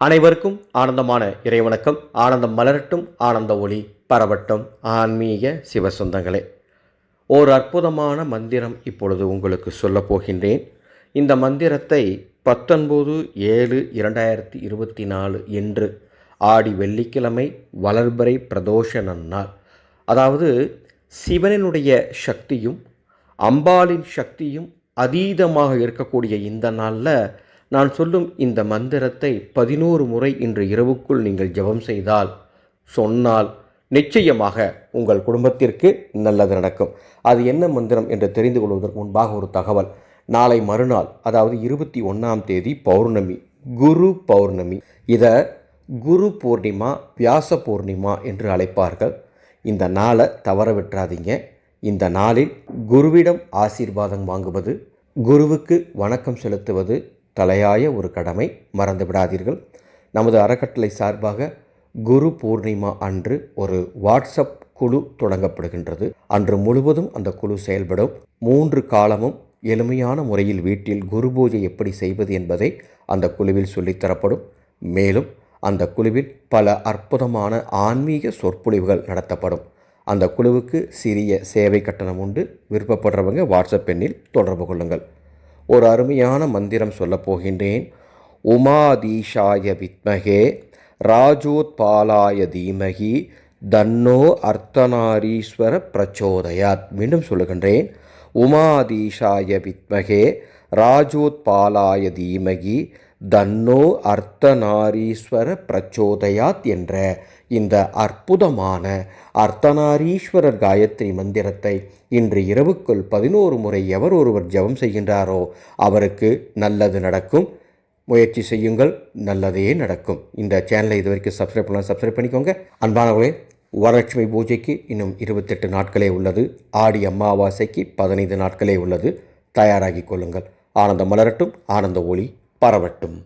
அனைவருக்கும் ஆனந்தமான இறைவணக்கம். ஆனந்தம் மலரட்டும் ஆனந்த ஒளி பரவட்டும். ஆன்மீக சிவசொந்தங்களே ஓர் அற்புதமான மந்திரம் இப்பொழுது உங்களுக்கு சொல்லப் போகின்றேன். இந்த மந்திரத்தை பத்தொன்பது ஏழு இரண்டாயிரத்தி இருபத்தி நாலு என்று ஆடி வெள்ளிக்கிழமை வளர்பறை பிரதோஷ நன்னாள் அதாவது சிவனினுடைய சக்தியும் அம்பாளின் சக்தியும் அதீதமாக இருக்கக்கூடிய இந்த நாளில் நான் சொல்லும் இந்த மந்திரத்தை பதினோரு முறை இன்று இரவுக்குள் நீங்கள் ஜெபம் செய்தால் சொன்னால் நிச்சயமாக உங்கள் குடும்பத்திற்கு நல்லது நடக்கும். அது என்ன மந்திரம் என்று தெரிந்து கொள்வதற்கு முன்பாக ஒரு தகவல். நாளை மறுநாள் அதாவது இருபத்தி ஒன்றாம் தேதி பௌர்ணமி குரு பௌர்ணமி. இதை குரு பூர்ணிமா வியாச பூர்ணிமா என்று அழைப்பார்கள். இந்த நாளை தவற விட்டுறாதீங்க. இந்த நாளில் குருவிடம் ஆசீர்வாதம் வாங்குவது குருவுக்கு வணக்கம் செலுத்துவது தலையாய ஒரு கடமை. மறந்து விடாதீர்கள் நமது அறக்கட்டளை சார்பாக குரு பூர்ணிமா அன்று ஒரு வாட்ஸ்அப் குழு தொடங்கப்படுகின்றது. அன்று முழுவதும் அந்த குழு செயல்படும். மூன்று காலமும் எளிமையான முறையில் வீட்டில் குரு பூஜை எப்படி செய்வது என்பதை அந்த குழுவில் சொல்லித்தரப்படும் மேலும் அந்த குழுவில் பல அற்புதமான ஆன்மீக சொற்பொழிவுகள் நடத்தப்படும். அந்த குழுவுக்கு சிறிய சேவை கட்டணம் உண்டு. விருப்பப்படுறவங்க வாட்ஸ்அப் எண்ணில் தொடர்பு கொள்ளுங்கள். ஒரு அருமையான மந்திரம் சொல்லப் போகின்றேன். உமாதீஷாய வித்மகே ராஜோத்பாலாய தீமகி தன்னோ அர்த்தநாரீஸ்வர பிரச்சோதயாத். மீண்டும் சொல்லுகின்றேன். உமாதீஷாய வித்மகே ராஜோத்பாலாய தீமகி தன்னோ அர்த்தநாரீஸ்வர பிரச்சோதயாத் என்ற இந்த அற்புதமான அர்த்தநாரீஸ்வரர் காயத்ரி மந்திரத்தை இன்று இரவுக்குள் பதினோரு முறை எவர் ஒருவர் ஜெபம் செய்கின்றாரோ அவருக்கு நல்லது நடக்கும். முயற்சி செய்யுங்கள் நல்லதே நடக்கும். இந்த சேனலை இது வரைக்கும் சப்ஸ்கிரைப் பண்ணலாம் சப்ஸ்கிரைப் பண்ணிக்கோங்க. அன்பானவர்களே வரலட்சுமி பூஜைக்கு இன்னும் இருபத்தெட்டு நாட்களே உள்ளது. ஆடி அமாவாசைக்கு பதினைந்து நாட்களே உள்ளது. தயாராகி கொள்ளுங்கள். ஆனந்தம் மலரட்டும் ஆனந்த ஒளி. பரவட்டும்.